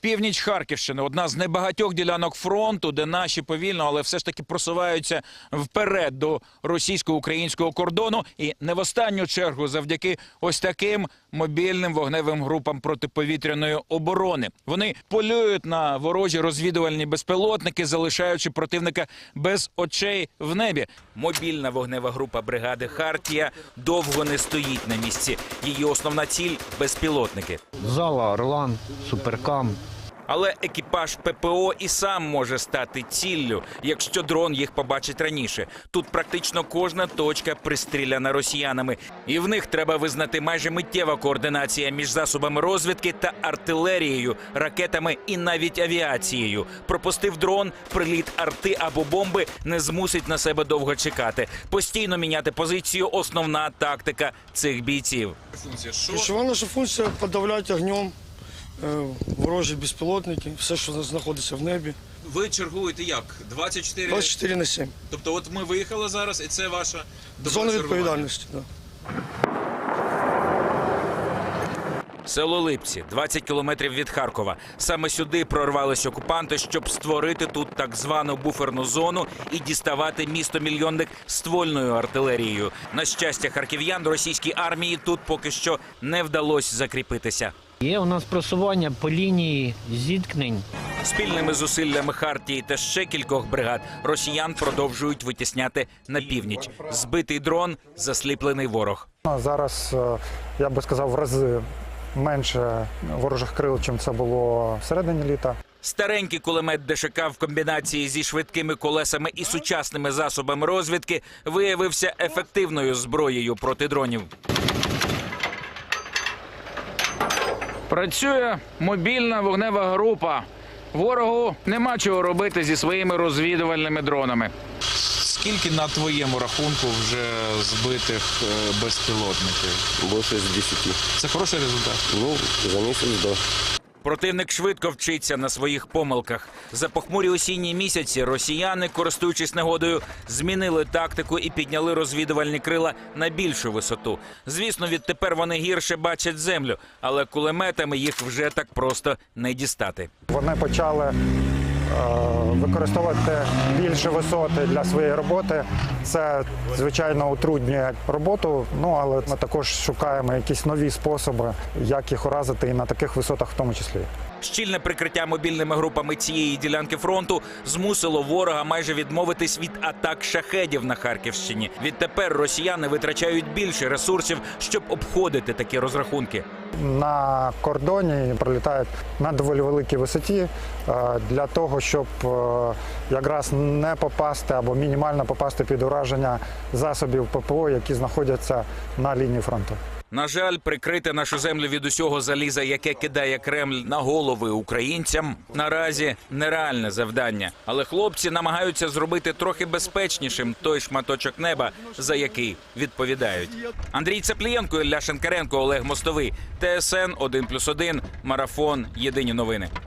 Північ Харківщини одна з небагатьох ділянок фронту, де наші повільно, але все ж таки просуваються вперед до російсько-українського кордону, і не в останню чергу завдяки ось таким мобільним вогневим групам протиповітряної оборони. Вони полюють на ворожі розвідувальні безпілотники, залишаючи противника без очей в небі. Мобільна вогнева група бригади Хартія довго не стоїть на місці. Її основна ціль безпілотники. Зала, Орлан, Суперкам. Але екіпаж ППО і сам може стати ціллю, якщо дрон їх побачить раніше. Тут практично кожна точка пристріляна росіянами, і в них треба визнати майже миттєва координація між засобами розвідки та артилерією, ракетами і навіть авіацією. Пропустив дрон, приліт арти або бомби не змусить на себе довго чекати. Постійно міняти позицію основна тактика цих бійців. Ключова наша функція подавляти огнем ворожі безпілотники, все, що знаходиться в небі. Ви чергуєте як? 24? 24 на 7. Тобто, от ми виїхали зараз, і це ваша Зона відповідальності. Да. Село Липці, 20 кілометрів від Харкова. Саме сюди прорвались окупанти, щоб створити тут так звану буферну зону і діставати місто мільйонник ствольною артилерією. На щастя, харків'ян російській армії тут поки що не вдалося закріпитися. Є у нас просування по лінії зіткнень. Спільними зусиллями Хартії та ще кількох бригад росіян продовжують витісняти на північ. Збитий дрон, засліплений ворог. Зараз е, я би сказав в рази менше ворожих крил, чим це було всередині літа. Старенький кулемет ДШК в комбінації зі швидкими колесами і сучасними засобами розвідки виявився ефективною зброєю проти дронів. Працює мобільна вогнева група. Ворогу нема чого робити зі своїми розвідувальними дронами. Скільки на твоєму рахунку вже збитих е, безпілотників? Більше з 10. Це хороший результат. Ну, за місяць да. Противник швидко вчиться на своїх помилках. За похмурі осінні місяці росіяни, користуючись негодою, змінили тактику і підняли розвідувальні крила на більшу висоту. Звісно, відтепер вони гірше бачать землю, але кулеметами їх вже так просто не дістати. Вони почали використовувати більше висоти для своєї роботи. Це звичайно утруднює роботу. Ну але ми також шукаємо якісь нові способи, як їх уразити і на таких висотах, в тому числі. Щільне прикриття мобільними групами цієї ділянки фронту змусило ворога майже відмовитись від атак шахедів на Харківщині. Відтепер росіяни витрачають більше ресурсів, щоб обходити такі розрахунки. На кордоні пролітають на доволі великій висоті е, для того, щоб е, якраз не попасти або мінімально попасти під ураження засобів ППО, які знаходяться на лінії фронту. На жаль, прикрити нашу землю від усього заліза, яке кидає Кремль на голови українцям, наразі нереальне завдання. Але хлопці намагаються зробити трохи безпечнішим той шматочок неба, за який відповідають. Андрій Цеплієнко, Ілля Шенкаренко, Олег Мостовий, ТСН 1+,1, Марафон. Єдині новини.